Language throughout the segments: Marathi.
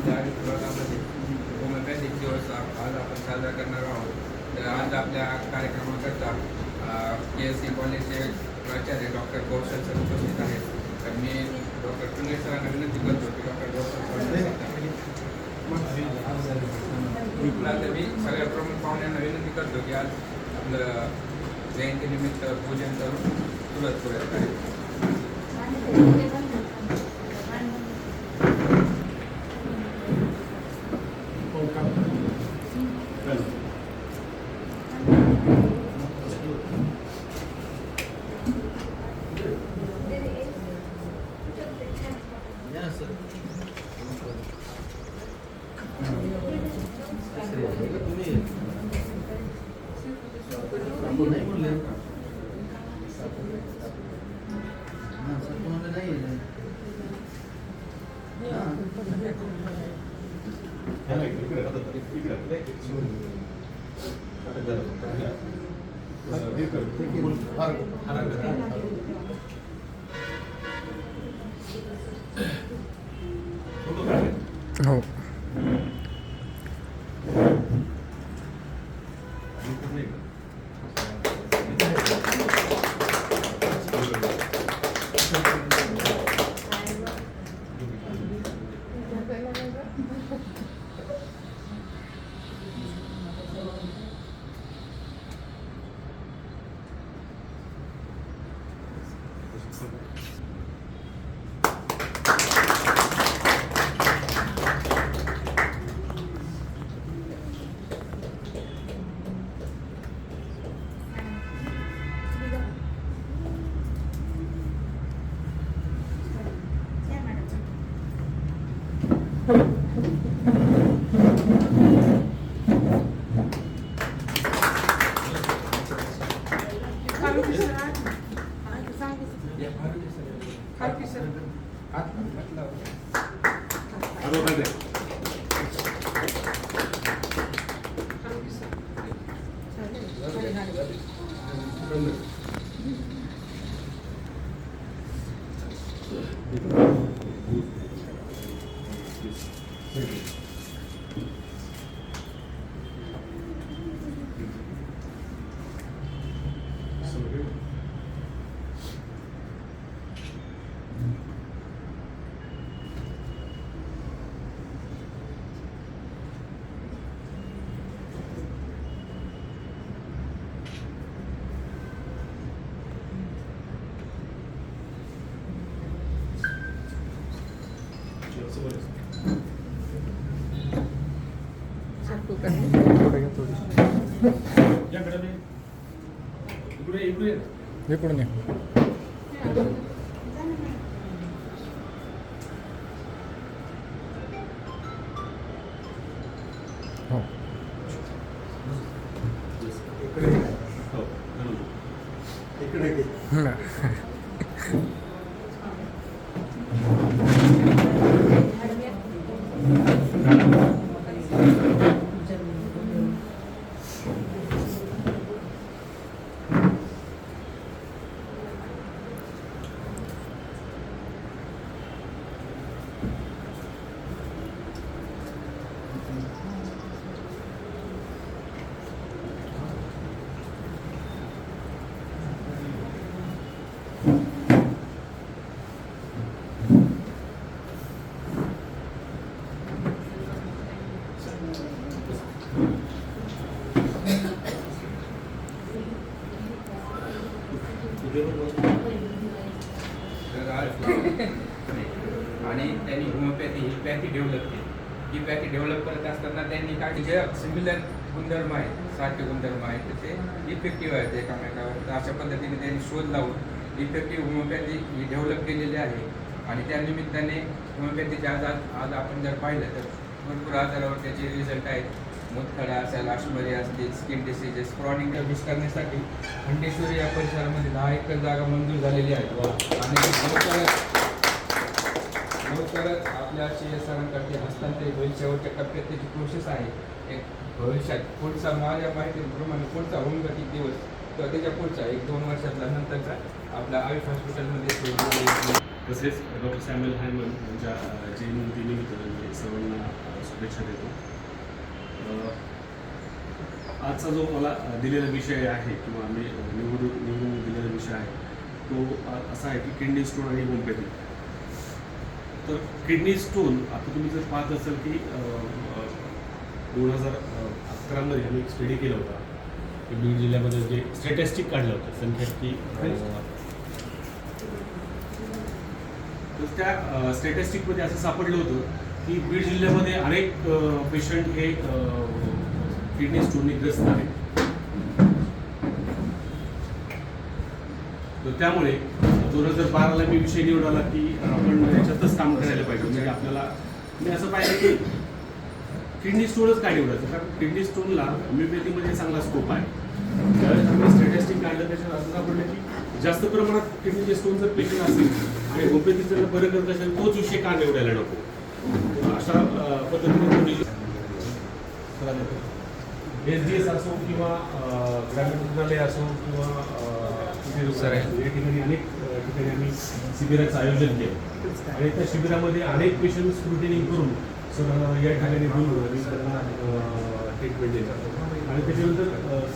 विभागामध्ये होमिओपॅथिक दिवस आज आपण साजरा करणार के प्राचार्य डॉक्टर कौशल सर उपस्थित आहेत. विनंती करतो की सर प्रमुख पाहुण्यांना विनंती करतो की आज आपलं जयंतीनिमित्त पूजन करून सुरुवात करूया Gracias. 그런 거예요. इकडून या हो तर आज आणि त्यांनी होमिओपॅथी ही पॅथी डेव्हलप केली. ही पॅथी डेव्हलप करत असताना त्यांनी काही जे सिमिलर गुणधर्म आहेत. सारखे गुणधर्म आहेत. तर ते इफेक्टिव्ह आहेत एकामेकावर. तर अशा पद्धतीने त्यांनी शोध लावून इफेक्टिव्ह होमिओपॅथी ही डेव्हलप केलेली आहे. आणि त्या निमित्ताने होमिओपॅथीचे आज आज आपण जर पाहिलं तर भरपूर आजारावर त्याचे रिझल्ट आहेत. मुतखडा असेल अश्मरी असतील स्किन डिसीजेस क्रॉनिक यूज करण्यासाठी खंडेश्वरी या परिसरामध्ये दहा एकर जागा मंजूर झालेली आहे आणि लवकरच आपल्या सी सरांकडे हस्तांतरित होईल. शेवटच्या टप्प्यात त्याची प्रोसेस आहे. एक भविष्यात पुढचा माझ्या माहितीप्रमाणे पुढचा होमगतिक दिवस. किंवा त्याच्या पुढचा एक दोन वर्षातला नंतरचा आपल्या आयुष हॉस्पिटलमध्ये तसेच डॉक्टर सॅम्युअल हॅमन यांच्या जयंतीनिमित्त म्हणजे सर्वांना शुभेच्छा देतो. आजचा जो मला दिलेला विषय आहे किंवा आम्ही निवडून निवडून दिलेला विषय आहे तो असा आहे की किंडी स्टोन आणि होमिओपॅथी तर किडनी स्टोन आता तुम्ही जर पाहत असाल की दोन हजार अकरामध्ये आम्ही एक स्टडी केला होता. की बीड जिल्ह्यामध्ये जे स्टॅटिस्टिक काढलं होतं संख्या की अ, तर त्या स्टॅटिस्टिकमध्ये असं सापडलं होतं की बीड जिल्ह्यामध्ये अनेक पेशंट हे किडनी स्टोनने ग्रस्त आहेत. तर त्यामुळे दोन हजार बाराला मी विषय निवडाला की आपण याच्यातच काम करायला पाहिजे. म्हणजे आपल्याला मी असं पाहिलं की किडनी स्टोनच काय निवडायचं? कारण किडनी स्टोनला होमिओपॅथीमध्ये चांगला स्कोप आहे. त्यावेळेस आम्ही स्टॅटिस्टिक काढलं त्याच्यात असं सापडलं की जास्त प्रमाणात किडनीचे स्टोन जर पेशंट असेल आणि होमिओपॅथी जर बरं करत असेल तोच विषय का निवडायला नको? अशा पद्धतीने एस डी एस असो किंवा ग्रामीण रुग्णालय असो किंवा या ठिकाणी अनेक ठिकाणी आम्ही शिबिराचं आयोजन केलं. आणि त्या शिबिरामध्ये अनेक पेशंट स्क्रुटिनिंग करून सर या ठिकाणी बोलून ट्रीटमेंट देतात आणि त्याच्यानंतर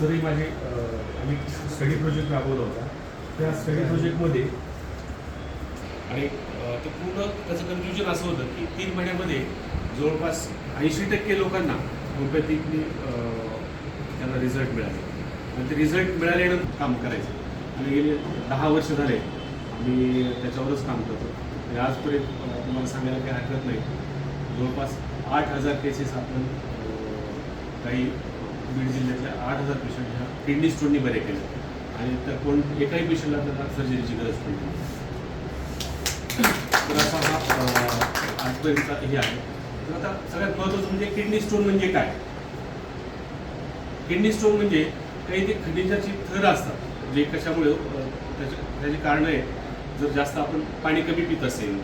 सरही माझे आम्ही स्टडी प्रोजेक्ट राबवला होता. त्या स्टडी प्रोजेक्टमध्ये आणि ते पूर्ण त्याचं कन्फ्युजन असं होतं की तीन महिन्यामध्ये जवळपास ऐंशी टक्के लोकांना होमिओपॅथिकली त्यांना रिझल्ट मिळाले. आणि ते रिझल्ट मिळाल्यानंतर काम करायचं. आणि गेले दहा वर्ष झाले. मी त्याच्यावरच काम करतो. आणि आजपर्यंत तुम्हाला सांगायला काही हरकत नाही. जवळपास आठ हजार केसेस आपण काही बीड जिल्ह्यातल्या आठ हजार पेशंट ह्या किडनी स्टोननी बरे केले. आणि तर कोण एकाही पेशंटला त्यांना सर्जरीची गरज पडली तर असा हा अं, आजपर्यंतचा हे आहे. तर आता सगळ्यात महत्त्वाचं म्हणजे किडनी स्टोन म्हणजे काय? किडनी स्टोन म्हणजे काही ते खनिजाची थर असतात. जे कशामुळे त्याचे त्याचे कारणं आहेत. जर जास्त आपण पाणी कमी पित असेल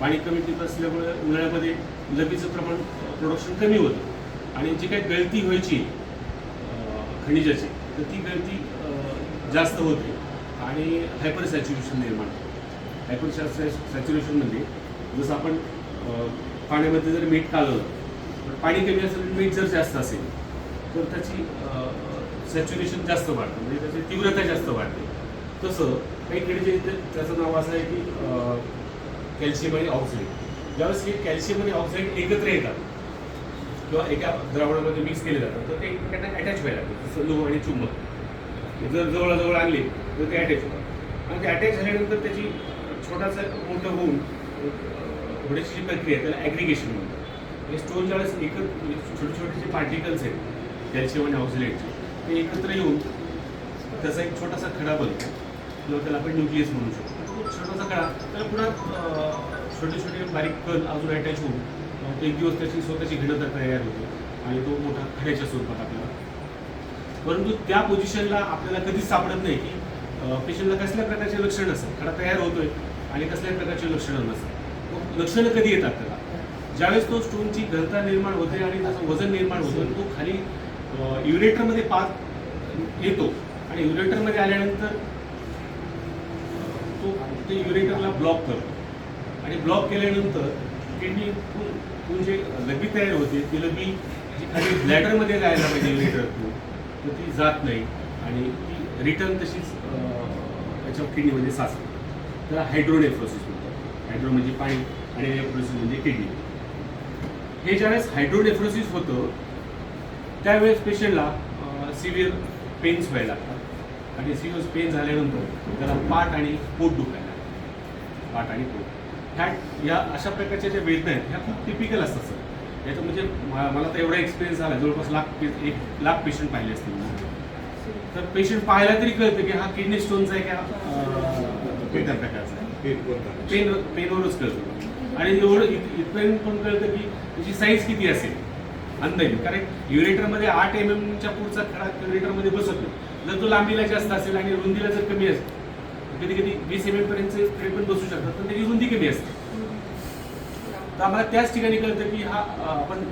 पाणी कमी पित असल्यामुळे उन्हाळ्यामध्ये लबीचं प्रमाण प्रोडक्शन कमी होतं. आणि जी काही गळती व्हायची खनिजाची तर ती गळती जास्त होते. आणि हायपर सॅच्युरेशन निर्माण हायपर सॅच्युरेशन म्हणजे जसं आपण पाण्यामध्ये जर मीठ कालवलं तर पाणी कमी असेल मीठ जर जास्त असेल तर त्याची सॅच्युरेशन जास्त वाढतं. म्हणजे त्याची तीव्रता जास्त वाढते. तसं काही किडीचे त्याचं नाव असं आहे की कॅल्शियम आणि ऑक्सिडेट ज्यावेळेस हे कॅल्शियम आणि ऑक्सिडेट एकत्र येतात किंवा एका द्रावणामध्ये मिक्स केले जातात तर ते एकमेकांना अटॅच व्हायला लागतात जसं लोह आणि चुंबक. जर जवळजवळ आणले तर ते अटॅच होतात. आणि ते अटॅच झाल्यानंतर त्याची छोटासा मोठं होऊन होण्याची जी प्रक्रिया आहे त्याला ॲग्रिगेशन म्हणतात. हे स्टोन ज्यावेळेस एकत्र छोटे छोटे जे पार्टिकल्स आहेत कॅल्शियम आणि ऑक्सिलेटचे ते एकत्र येऊन त्याचा एक छोटासा खडा बनतो. किंवा त्याला आपण न्यूक्लियस म्हणू शकतो. तो छोटासा खडा त्याला पुन्हा छोटे छोटे बारीक कण अजून अटॅच होऊन एक दिवस त्याची स्वतःची घनता तयार होते. आणि तो मोठा खड्याच्या स्वरूपात आपल्याला. परंतु त्या पोझिशनला आपल्याला कधीच सापडत नाही की पेशंटला कसल्या प्रकारचे लक्षण असतात? खडा तयार होतोय आणि कसल्या प्रकारचे लक्षणं नसतात. मग लक्षणं कधी येतात त्याला? ज्यावेळेस तो स्टोनची घनता निर्माण होते आणि त्याचं वजन निर्माण होतं आणि तो खाली युरेटरमध्ये पात येतो. आणि युरेटरमध्ये आल्यानंतर तो ते युरेटरला ब्लॉक करतो. आणि ब्लॉक केल्यानंतर किडनी जे लबी तयार होते ती लबी जी खाली ब्लॅडरमध्ये जायला पाहिजे युरेटरतून तर ती जात नाही. आणि ती रिटर्न तशीच त्याच्या किडनीमध्ये साचते. तर हायड्रोनेफ्रोसिस म्हणतात हायड्रो म्हणजे पाणी आणि नेफ्रोसिस म्हणजे किडनी. हे ज्यावेळेस हायड्रोनेफ्रोसिस होतं त्यावेळेस पेशंटला सिव्हिअर पेन्स व्हायला लागतात. आणि सिव्हिअर पेन झाल्यानंतर त्याला पाठ आणि पोट दुखायला. पाठ आणि पोट. ह्या या अशा प्रकारच्या ज्या वेदना आहेत ह्या खूप टिपिकल असतात सर. याचं म्हणजे मला तर एवढा एक्सपिरियन्स झाला. जवळपास लाख पे- एक लाख पेशंट पाहिले असतील. तर पेशंट पाहायला तरी कळतं की हा किडनी स्टोनचा आहे का कोणत्या प्रकारचा आहे. पेन पेनवरच कळतं. आणि एवढं इथपर्यंत पण कळतं की त्याची साईज किती असेल? अंदाजे. कारण युरेटरमध्ये आठ एम एमच्या पुढचा खडा युरेटरमध्ये बसत नाही. जर तो लांबीला जास्त असेल आणि रुंदीला जर कमी असेल कधी कधी वीस एम एम पर्यंतचे खडे पण बसू शकतात पण त्याची रुंदी कमी असते. तर आम्हाला त्याच ठिकाणी कळतं की हा आपण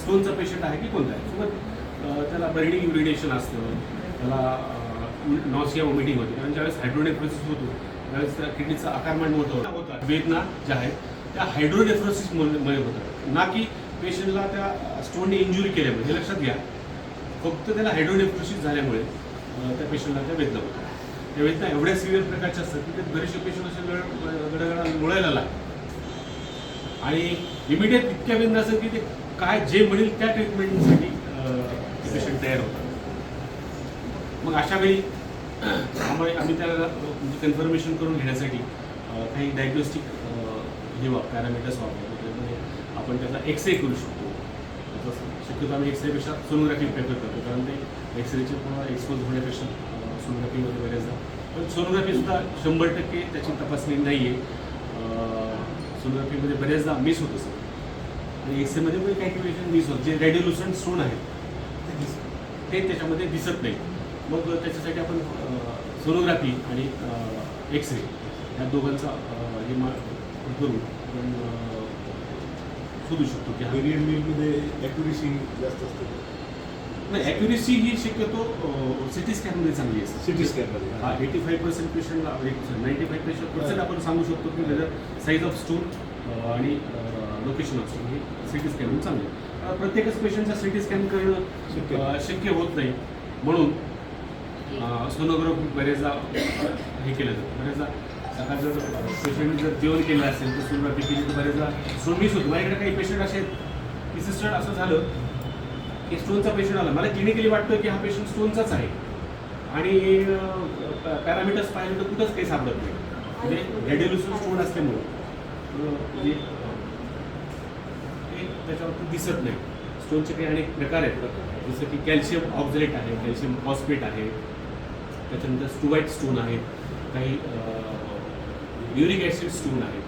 स्टोनचा पेशंट आहे की कोणता आहे? सोबत त्याला बर्निंग युरिनेशन असतं त्याला नॉसिया वॉमिटिंग होते. कारण ज्यावेळेस हायड्रोनेफ्रोसिस होतो त्यावेळेस त्या किडनीचा आकारमान मोठं होतं. वेदना ज्या आहेत त्या हायड्रोनेफ्रोसिस मुळे होतात. ना की पेशंटला त्या स्टोनने इंजुरी केल्यामुळे हे लक्षात घ्या. फक्त त्याला हायड्रोनेफ्रोसिस झाल्यामुळे त्या पेशंटला त्या वेदना होतात त्या वेदना एवढ्या सिव्हिअर प्रकारच्या असतात की ते बरेचसे पेशंट असे गड गडगडा मुळायला लागतात. आणि इमिडिएट इतक्या वेदना असतात की ते काय जे म्हणेल त्या ट्रीटमेंटसाठी ते पेशंट तयार होतात. मग अशा वेळी आम्ही आम्ही त्याला म्हणजे कन्फर्मेशन करून घेण्यासाठी काही डायग्नोस्टिक हे वाप पॅरामीटर्स वापरतो. त्यामध्ये आपण त्याचा एक्सरे करू शकतो. तसं शक्यतो आम्ही एक्सरेपेक्षा सोनोग्राफी प्रेफर करतो. कारण ते एक्सरेचे पुन्हा एक्सपोज होण्यापेक्षा सोनोग्राफीमध्ये बऱ्याचदा. पण सोनोग्राफीसुद्धा शंभर टक्के त्याची तपासणी नाही आहे सोनोग्राफीमध्ये बऱ्याचदा मिस होतं सर आणि एक्सरेमध्ये पण काही पेशंट मिस होत जे रेडिओलुसंट स्टोन आहेत ते त्याच्यामध्ये दिसत नाही मग त्याच्यासाठी आपण सोनोग्राफी आणि एक्सरे या दोघांचा हे मा पण शोधू शकतो की व्हेरियंट मिलमध्ये ॲक्युरेसी जास्त असते. नाही ॲक्युरेसी ही शक्यतो सिटी स्कॅनमध्ये चांगली असते. सिटी स्कॅनमध्ये हा. एटी फाईव्ह पर्सेंट पेशंटला नाईन्टी फाईव्ह पेशंट पर्सेंट आपण सांगू शकतो की वेदर साईज ऑफ स्टोन आणि लोकेशन ऑफ स्टोन हे सिटी स्कॅन चांगले आहे. प्रत्येकच पेशंटचा सिटी स्कॅन करणं शक्य. होत नाही. म्हणून सोनोग्राफी बरेचदा हे केलं जातं. बरेचदा सकाळचं जर पेशंट जर जेवण केलं असेल तर सोनोग्राफी केली तर बरेचदा स्टोन मिस होतो माझ्याकडे काही पेशंट असे आहेत. की सिस्टर असं झालं की स्टोनचा पेशंट आला. मला क्लिनिकली वाटतं की हा पेशंट स्टोनचाच आहे. आणि पॅरामीटर्स पाहिजे तर कुठंच काही सापडत नाही. म्हणजे रेडिओल्युशन स्टोन असल्यामुळं. म्हणजे ते त्याच्यावरती दिसत नाही. स्टोनचे काही अनेक प्रकार आहेत. जसं की कॅल्शियम ऑक्झलेट आहे कॅल्शियम फॉस्फेट आहे. त्याच्यानंतर स्टुवाईट स्टोन आहेत काही युरिक ॲसिड स्टोन आहे.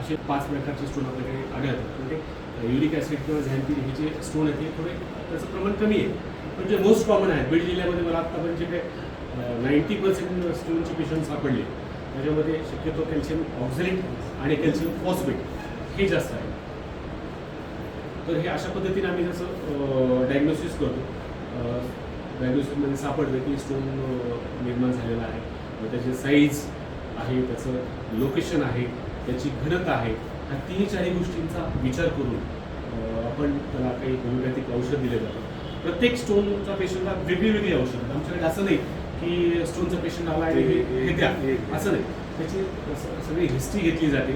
असे पाच प्रकारचे स्टोन आपल्याकडे आढळतात. म्हणजे युरिक ॲसिड किंवा झॅन्थिन हे जे स्टोन आहेत हे थोडे त्याचं प्रमाण कमी आहे. पण जे मोस्ट कॉमन आहे बीड जिल्ह्यामध्ये मला आत्तापर्यंत जे काही नाईन्टी पर्सेंट स्टोनचे पेशंट सापडले त्याच्यामध्ये शक्यतो कॅल्शियम ऑक्झलेट आणि कॅल्शियम फॉस्फेट हे जास्त आहे. तर हे अशा पद्धतीने आम्ही जसं डायग्नोसिस करतो. डायग्नोसिसमध्ये सापडलं की स्टोन निर्माण झालेला आहे. मग त्याची साईज आहे त्याचं लोकेशन आहे त्याची घनता आहे ह्या तिन्ही चारही गोष्टींचा विचार करून आपण त्याला काही होमिओपॅथिक औषध दिले जातं. प्रत्येक स्टोनचा पेशंटला वेगळी वेगळी औषध. आमच्याकडे असं नाही की स्टोनचा पेशंट आला आणि हे द्या. असं नाही. त्याची सगळी हिस्ट्री घेतली जाते.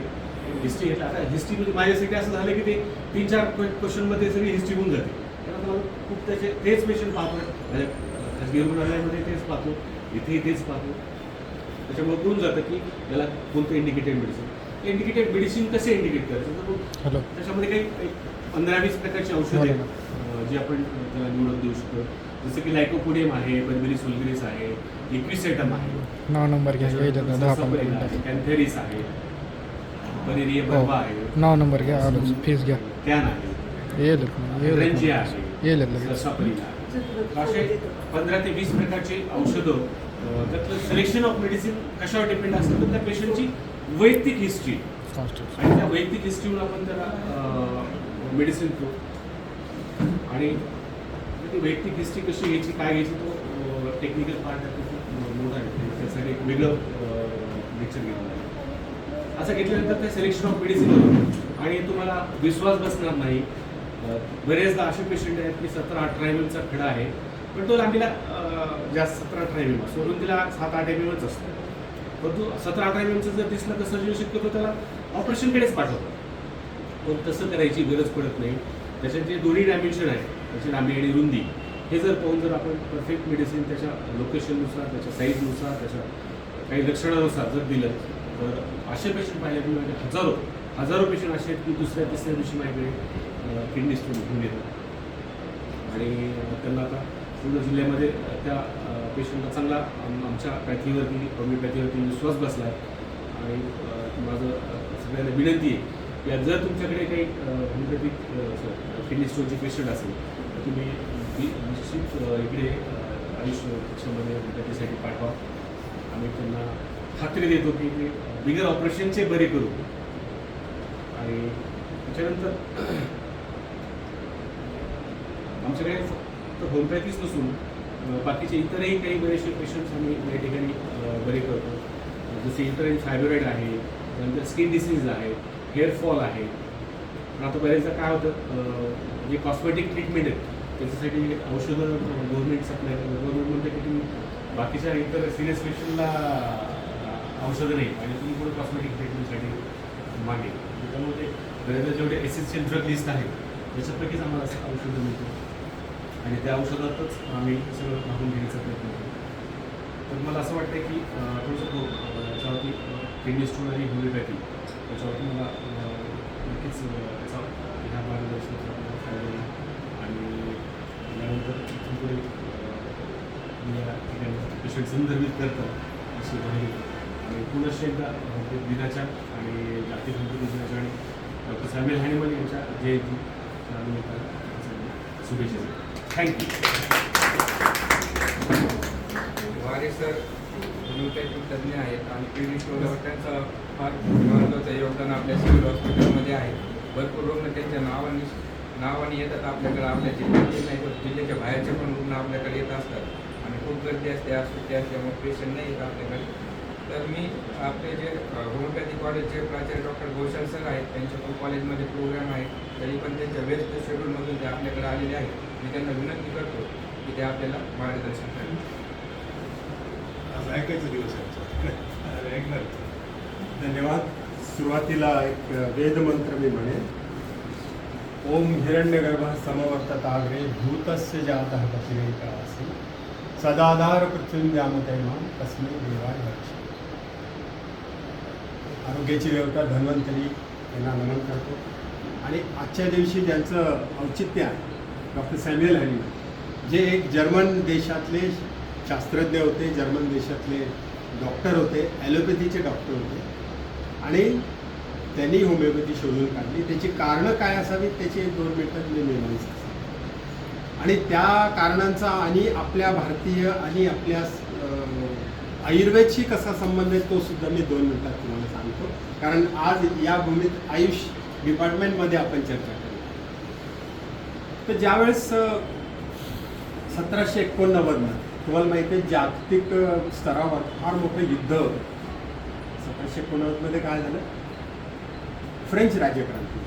हिस्ट्री घेतला आता हिस्ट्री म्हणजे माझ्यासाठी असं झालं की ते तीन चार क्वेश्चनमध्ये सगळी हिस्ट्री होऊन जाते. कारण मला खूप त्याचे तेच पेशंट पाहतो म्हणजे खाजगी रुग्णालयामध्ये तेच पाहतो. इथेही तेच पाहतो. त्याच्यामुळे कळून जातं की याला कोणतं इंडिकेटेड मेडिसिन इंडिकेटेड मेडिसिन कसे इंडिकेट करायचं? त्याच्यामध्ये काही पंधरा वीस प्रकारची औषधं आहेत. जी आपण त्याला निवडून देऊ शकतो. जसं की लायकोपोडियम आहे बर्बेरी सोलगिरीस आहे इक्विसेटम आहे. नाव नंबर कॅन्थेरिस आहे. बरेरिया हो. बर्बा आहे. नाव नंबर घ्या फीस घ्या. कॅन आहे. आहे. असे पंधरा ते वीस प्रकारची औषधं त्यातलं सिलेक्शन ऑफ मेडिसिन कशावर डिपेंड असतं? तर त्या पेशंटची वैयक्तिक हिस्ट्री आणि त्या वैयक्तिक हिस्ट्रीवर आपण त्याला मेडिसिन देतो आणि ती वैयक्तिक हिस्ट्री कशी घ्यायची काय घ्यायची तो टेक्निकल पार्ट मोठा आहे. त्यासाठी एक वेगळं लेक्चर घेतलं आहे. असं घेतल्यानंतर ते सिलेक्शन ऑफ मेडिसिन आणि तुम्हाला विश्वास बसणार नाही. बरेचदा असे पेशंट आहेत की सतरा अठरा एम एमचा खडा आहे. पण तो लांबीला जास्त सतरा अठरा एम एम असतो तिला सात आठ एम एमच असतो. परंतु सतरा अठरा एम एमचं जर दिसलं तर सर्जन शक्यतो त्याला ऑपरेशनकडेच पाठवतो. पण तसं करायची गरज पडत नाही. त्याच्यात जे दोन्ही डायमेन्शन आहे त्याची लांबी आणि रुंदी हे जर पाहून जर आपण परफेक्ट मेडिसिन त्याच्या लोकेशननुसार त्याच्या साईजनुसार त्याच्या काही लक्षणानुसार जर दिलं तर असे पेशंट पाहिले की माझे हजारो हजारो पेशंट असे आहेत की दुसऱ्या तिसऱ्या दिवशी माझ्याकडे किडनी स्टोन घेऊन येतात. आणि त्यांना आता पूर्ण जिल्ह्यामध्ये त्या पेशंटला चांगला आमच्या पॅथीवरती पॅथीवरती विश्वास बसला आहे आणि माझं सगळ्यांना विनंती आहे की जर तुमच्याकडे काही होमिओपॅथिक किडनी स्टोनचे पेशंट असेल तर तुम्ही ती निश्चित इकडे आयुष्य पक्षामध्ये होमिओपॅथीसाठी पाठवा. आम्ही त्यांना खात्री देतो की ते बिगर ऑपरेशनचे बरे करू. आणि त्याच्यानंतर आमच्याकडे फक्त होमिओपॅथीच नसून बाकीचे इतरही काही बरेचसे पेशंट्स आम्ही या ठिकाणी बरे करतो. जसे इतर फायब्रॉइड आहे नंतर स्किन डिसीज आहे हेअरफॉल आहे. आता बऱ्याचदा काय होतं जे कॉस्मेटिक ट्रीटमेंट आहेत त्याच्यासाठी औषधं गव्हर्नमेंट सप्लाय गव्हर्नमेंटमध्ये किती बाकीच्या इतर सिरियस पेशंटला औषधं नाही आणि तुम्ही पुढे कॉस्मेटिक ट्रीटमेंटसाठी मागे. त्यामुळे ते बऱ्याचदा जेवढे एसेन्शियल ड्रग लिस्ट आहेत त्याच्यापैकीच आम्हाला औषधं मिळतं आणि त्या औषधातच आम्ही सगळं मागून घेण्याचा प्रयत्न करतो तर मला असं वाटतं की थोडंसं तो, याच्यावरती किडनी स्टोन आणि होमिओपॅथी त्याच्यावरती मला नक्कीच त्याचा ह्या मार्गदर्शनाचा फायदा होईल. आणि यानंतर इथून पुढे मी या ठिकाणी पेशंट संदर्भित करतं अशी माहिती आणि पुनश्च एकदा दिनाच्या आणि जागतिक संस्कृती दिनाच्या आणि डॉक्टर सॅम्युअल हॅनिमन यांच्या जयंती त्या शुभेच्छा देतो. थँक्यू वारे सर होमिओपॅथी तज्ज्ञ आहेत आणि किडनी स्टोनवर त्यांचं फार महत्त्वाचं योगदान आपल्या सिव्हिल हॉस्पिटलमध्ये आहे. भरपूर रुग्ण त्यांच्या नावाने नावाने येतात आपल्याकडे. आपल्या जिल्ह्याचे नाही तर जिल्ह्याच्या बाहेरचे पण रुग्ण आपल्याकडे येत असतात. आणि खूप गर्दी असते आज सुट्टी असल्यामुळे पेशंट नाही येत आपल्याकडे. तर मी आपले जे होमिओपॅथी कॉलेजचे प्राचार्य डॉक्टर घोषाल सर आहेत त्यांच्या पण कॉलेजमध्ये प्रोग्राम आहेत. तरी पण त्यांच्या वेस्ट शेड्यूलमधून ते आपल्याकडे आलेले आहेत. मी त्यांना विनंती करतो की ते आपल्याला मार्गदर्शन करेल. आज ऐकायचा दिवस आहे ऐकणार. धन्यवाद. सुरुवातीला एक वेदमंत्र मी म्हणेन. ओम हिरण्यगर्भ समवर्तताग्रे भूतस्य जातः पतिरेका असे सदाधार पृथ्वींद्यामते माम तस्मै देवाय रक्ष आरोग्याची देवता धन्वंतरी यांना नमन करतो. आणि आजच्या दिवशी ज्यांचं औचित्य आहे डॉक्टर सॅम्युअल हॅनिमन जे एक जर्मन देशातले शास्त्रज्ञ होते जर्मन देशातले डॉक्टर होते ॲलोपॅथीचे डॉक्टर होते. आणि त्यांनी होमिओपॅथी शोधून काढली. त्याची कारणं काय असावीत त्याची एक दोन मिनटात मी मेमरीज आणि त्या कारणांचा आणि आपल्या भारतीय आणि आपल्या आयुर्वेदशी कसा संबंध आहे तो सुद्धा मी दोन मिनटात तुम्हाला सांगतो. कारण आज या भूमीत आयुष डिपार्टमेंटमध्ये आपण चर्चा करू तर ज्यावेळेस सतराशे एकोणनव्वदनं तुम्हाला माहिती आहे जागतिक स्तरावर फार मोठं युद्ध होतं. सतराशे एकोणनव्वदमध्ये काय झालं? फ्रेंच राज्यक्रांती.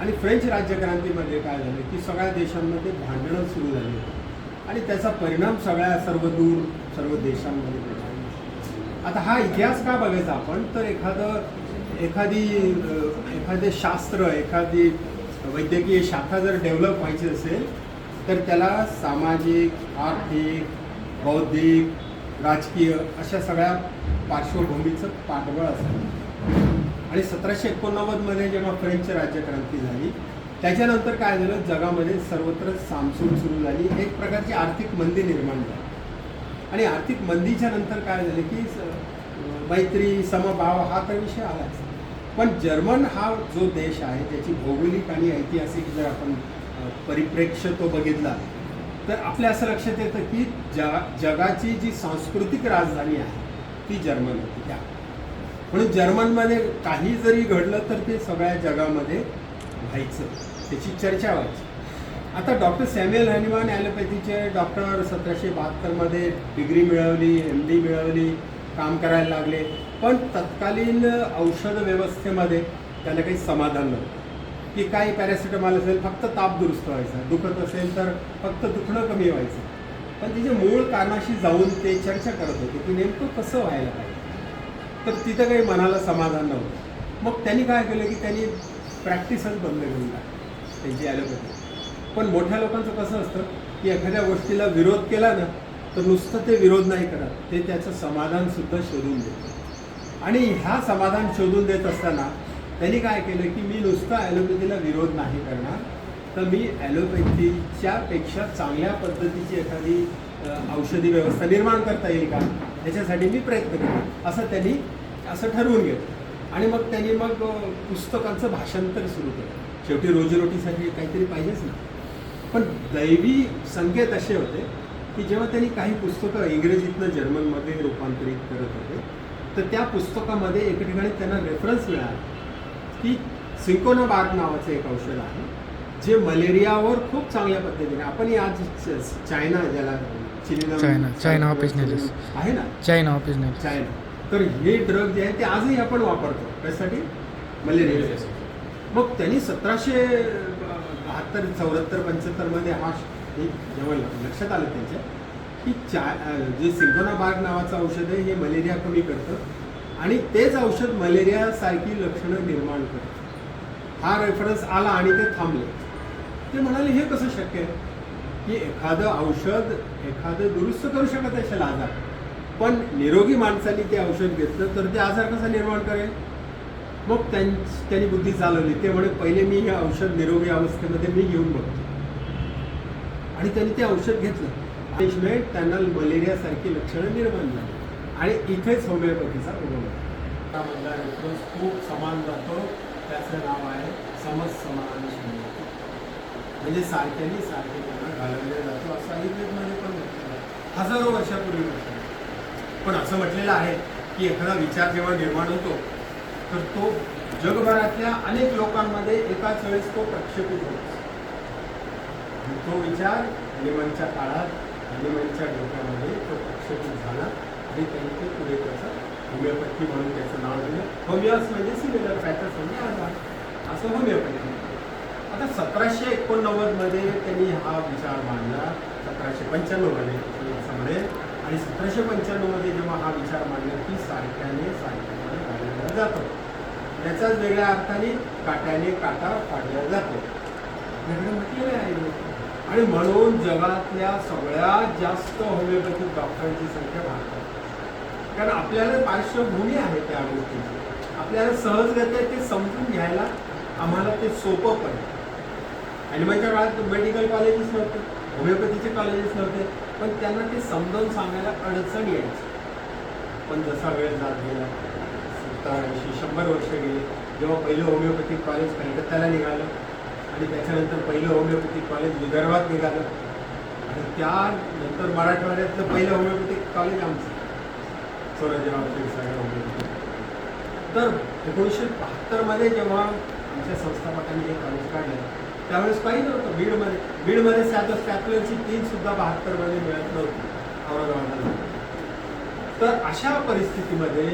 आणि फ्रेंच राज्यक्रांतीमध्ये काय झालं? की सगळ्या देशांमध्ये भांडणं सुरू झाली होती. आणि त्याचा परिणाम सगळ्या सर्व दूर सर्व देशांमध्ये झाला. आता हा इतिहास का बघायचा आपण? तर एखादं एखादी एखादे शास्त्र एखादी वैद्यकीय शाखा जर डेव्हलप व्हायची असेल तर त्याला सामाजिक आर्थिक बौद्धिक राजकीय अशा सगळ्या पार्श्वभूमीचं पाठबळ असतं आणि सतराशे एकोणनव्वदमध्ये जेव्हा फ्रेंच राज्यक्रांती झाली त्याच्यानंतर काय झालं? जगामध्ये सर्वत्र सामसूम सुरू झाली. एक प्रकारची आर्थिक मंदी निर्माण झाली. आणि आर्थिक मंदीच्या नंतर काय झालं की स- मैत्री समभाव हा तर विषय आलाच. पण जर्मन हा जो देश आहे त्याची भौगोलिक आणि ऐतिहासिक जर आपण परिप्रेक्ष्य तो बघितला तर आपल्या असं लक्षात येतं की जगा जगाची जी सांस्कृतिक राजधानी आहे ती जर्मन होती त्या. म्हणून जर्मनमध्ये काही जरी घडलं तर ते सगळ्या जगामध्ये व्हायचं त्याची चर्चा व्हायची. आता डॉक्टर सॅम्युअल हनिमान ॲलोपॅथीचे डॉक्टर सतराशे बहात्तरमध्ये डिग्री मिळवली एम डी मिळवली काम करायला लागले. पण तत्कालीन औषध व्यवस्थेमध्ये त्याला काही समाधान नव्हतं. की काही पॅरासिटामॉल असेल फक्त ताप दुरुस्त व्हायचा. दुखत असेल तर फक्त दुखणं कमी व्हायचं. पण तिच्या मूळ कारणाशी जाऊन ते चर्चा करत होते की नेमकं कसं व्हायला पाहिजे. तर तिथं काही मनाला समाधान नव्हतं. मग त्यांनी काय केलं की त्यांनी प्रॅक्टिसच बंद करून टाकली. त्यांची ॲलोपॅथी पण मोठ्या लोकांचं कसं असतं की एखाद्या गोष्टीला विरोध केला ना तर नुसतं ते विरोध नाही करत. ते त्याचं समाधानसुद्धा शोधून देतात. आणि ह्या समाधान शोधून देत असताना त्यांनी काय केलं की मी नुसतं ॲलोपॅथीला विरोध नाही करणार तर मी ॲलोपॅथीच्या पेक्षा चांगल्या पद्धतीची एखादी औषधी व्यवस्था निर्माण करता येईल का? याच्यासाठी मी प्रयत्न केला असं त्यांनी असं ठरवून घेतलं. आणि मग त्यांनी मग पुस्तकांचं भाषांतर सुरू केलं. शेवटी रोजीरोटीसाठी काहीतरी पाहिजेच ना. पण दैवी संकेत असे होते की जेव्हा त्यांनी काही पुस्तकं इंग्रजीतनं जर्मनमध्ये रूपांतरित करत होते तर त्या पुस्तकामध्ये एका ठिकाणी त्यांना रेफरन्स मिळाला की सिंकोना बार्क नावाचं एक औषध आहे जे मलेरियावर खूप चांगल्या पद्धतीने आपण आज चायना ज्याला चायना- चायना ऑफिस. आहे ना? China office China. तर हे ड्रग जे आहे ते आजही आपण वापरतो. कशासाठी मलेरिया. मग त्यांनी सतराशे बहात्तर चौऱ्याहत्तर पंच्याहत्तरमध्ये हा जेव्हा लक्षात आलं त्यांच्या. की चा जे सिंगोना बार्ग नावाचं औषध आहे हे मलेरिया कमी करतं? आणि तेच औषध मलेरियासारखी लक्षणं निर्माण करतं. हा रेफरन्स आला आणि ते थांबले. ते म्हणाले हे कसं शक्य आहे? की एखादं औषध एखादं दुरुस्त करू शकत असेल आजार पण निरोगी माणसाने ते औषध घेतलं तर ते आजार कसा निर्माण करेल? मग त्यां- त्यांनी बुद्धी चालवली. ते म्हणे पहिले मी हे औषध निरोगी अवस्थेमध्ये मी घेऊन बघतो. आणि त्यांनी ते औषध घेतलं. ट्रीटमेंट त्यांना मलेरियासारखी लक्षणं निर्माण झाली. आणि इथेच होमिओपॅथीचा उगम आहे. त्यामधला रेफरन्स खूप समान जातो. त्याचं नाव आहे समज समान शून्य म्हणजे सारख्याने सारखे त्यांना घालवले जातो. असं आयुर्वेदमध्ये पण हजारो वर्षापूर्वी पण असं म्हटलेलं आहे की एखादा विचार जेव्हा निर्माण होतो तर तो जगभरातल्या अनेक लोकांमध्ये एकाच वेळेस तो प्रक्षेपित होतो. तो विचार हनुमानच्या काळात हनुमानच्या डोक्यामध्ये तो प्रक्षेपित झाला आणि त्यांनी ते पुढे त्याचं होमिओपॅथी म्हणून त्याचं नाव दिलं होमिओस म्हणजे सिमिलर पॅथस म्हणजे आजार असं होमिओपॅथी आता सतराशे एकोणनव्वदमध्ये त्यांनी हा विचार मांडला. सतराशे पंच्याण्णवमध्ये असं म्हणेल आणि सतराशे पंच्याण्णवमध्ये जेव्हा हा विचार मांडला की सारख्याने सारख्याने काढला जातो. त्याचाच वेगळ्या अर्थाने काट्याने काटा काढला जातो. आपल्याकडे म्हटलेलं आहे. आणि म्हणून जगातल्या सगळ्यात जास्त होमिओपॅथिक डॉक्टरांची संख्या भारतात कारण आपल्याला पार्श्वभूमी आहे त्या गोष्टीची आपल्याला सहजगत्या ते समजून घ्यायला आम्हाला ते सोपं पडतं माझ्या काळात मेडिकल कॉलेजेस नव्हते होमिओपॅथीचे कॉलेजेस नव्हते पण त्यांना ते समजावून सांगायला अडचण यायची. पण जसा वेळ जात गेला सत्तर ऐंशी शंभर वर्ष गेले जेव्हा पहिलं होमिओपॅथिक कॉलेज कलकत्त्याला निघालं आणि त्याच्यानंतर पहिलं होमिओपॅथिक कॉलेज विदर्भात निघालं. आणि त्यानंतर मराठवाड्यातलं पहिलं होमिओपॅथिक कॉलेज आमचं. स्वराज्यराव सागर होमिओपॅथिक तर एकोणीसशे बहात्तरमध्ये जेव्हा आमच्या संस्थापकांनी हे कॉलेज काढलं त्यावेळेस काही नव्हतं बीडमध्ये. बीडमध्ये सॅट स्टॅपलरची तीनसुद्धा बहात्तरमध्ये मिळत नव्हती. औरंगाबादला. तर अशा परिस्थितीमध्ये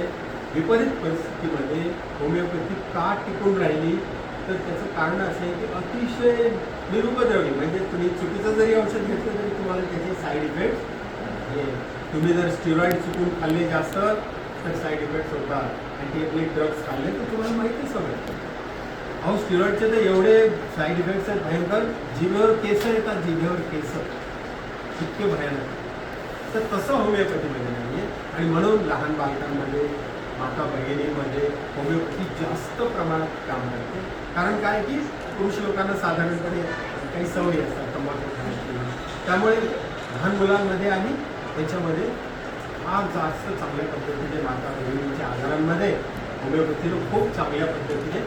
विपरीत परिस्थितीमध्ये होमिओपॅथी का टिकून राहिली? तर त्याचं कारण असं आहे की अतिशय निरुपद्रवी म्हणजे तुम्ही चुकीचं जरी औषध घेतलं तरी तुम्हाला त्याचे साईड इफेक्ट हे तुम्ही जर स्टिरॉईड चुकून खाल्ले जास्त तर साईड इफेक्ट्स होतात. अँटीएप्लिक ड्रग्स खाल्ले तर तुम्हाला माहितीच हवं अहो स्टिरॉईडचे तर एवढे साईड इफेक्ट्स आहेत भयंकर. जिभेवर केस येतात जिभेवर केस. इतके भयानक. तर तसं होमिओपॅथीमध्ये नाही आहे आणि म्हणून लहान बालकांमध्ये माता भगिनीमध्ये होमिओपॅथी जास्त प्रमाणात काम करते. कारण काय की पुरुष लोकांना साधारणपणे काही सवयी असतात तंबाखू खाण्याची. त्यामुळे लहान मुलांमध्ये आणि त्याच्यामध्ये फार जास्त चांगल्या पद्धतीने माता भगिनीच्या आजारांमध्ये होमिओपॅथीनं खूप चांगल्या पद्धतीने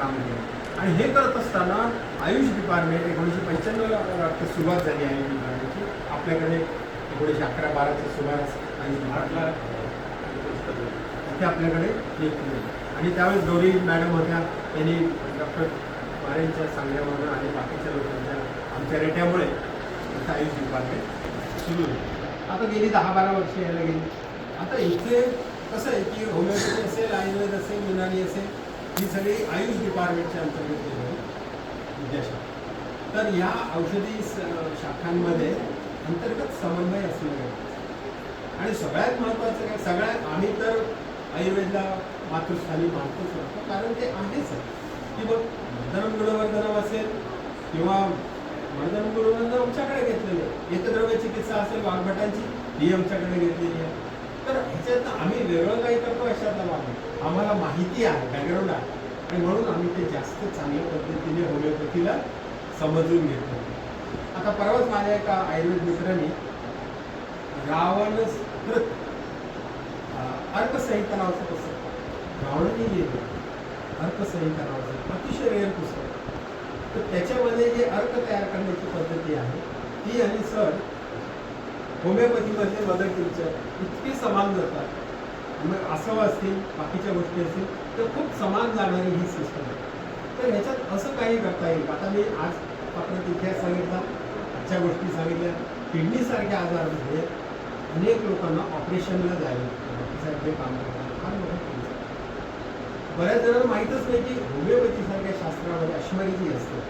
काम केलं आणि हे करत असताना आयुष डिपार्टमेंट एकोणीसशे पंच्याण्णवला मला वाटतं सुरुवात झाली आयुष डिपार्टमेंटची. आपल्याकडे एकोणीसशे अकरा बाराच्या सुमारास आणि भारतला ते आपल्याकडे क्लिक नाही आणि त्यावेळेस गौरी मॅडम होत्या. त्यांनी डॉक्टर वारेंच्या सांगण्यावरून आणि बाकीच्या लोकांच्या आमच्या रेट्यामुळे आता आयुष डिपार्टमेंट सुरू आहे. आता गेली दहा बारा वर्ष यायला गेली. आता इथे कसं आहे की होमिओपॅथी असेल आयुर्वेद असेल युनानी असेल ही सगळी आयुष डिपार्टमेंटच्या अंतर्गत केली विद्याशाखा. तर या औषधी शाखांमध्ये अंतर्गत समन्वय असणं आहे. आणि सगळ्यात महत्त्वाचं काय? सगळ्यात आम्ही तर आयुर्वेदला मातृस्थानी मानतोच लागतो कारण ते आहेच आहे की बघ मर्दनम गुणवर्धनम असेल किंवा मर्दनम गुणवर्धन आमच्याकडे घेतलेलं आहे. एकद्रव्य चिकित्सा असेल वाघभटांची ही आमच्याकडे घेतलेली आहे. तर ह्याच्यात आम्ही वेगळं काही करतो अशातला भाग आम्हाला माहिती आहे बॅकग्राऊंड आहे. आणि म्हणून आम्ही ते जास्त चांगल्या पद्धतीने होमिओपॅथीला समजून घेतो. आता परवाच माझ्या एका आयुर्वेद मित्राने रावण कृत अर्थसंहिता नावाचं पुस्तक रावणाने लिहिलं अर्थसंहिता नावाचं अतिशय रेअर पुस्तक तर त्याच्यामध्ये जे अर्थ तयार करण्याची पद्धती आहे ती आणि सर होमिओपॅथीमधले मदर टीचर इतके समान जातात मग असं असतील बाकीच्या गोष्टी असतील तर खूप समान जाणारी ही सिस्टम आहे तर ह्याच्यात असं काही करता येईल? आता मी आज आपण इतिहास सांगितला आजच्या गोष्टी सांगितल्या किडनीसारख्या आजारामध्ये अनेक लोकांना ऑपरेशनला जायला लागतं. जे काम करतात फार मोठं त्यांचं बऱ्याच जणांना माहीतच नाही की होमिओपॅथीसारख्या शास्त्रामध्ये अश्मारी जी असते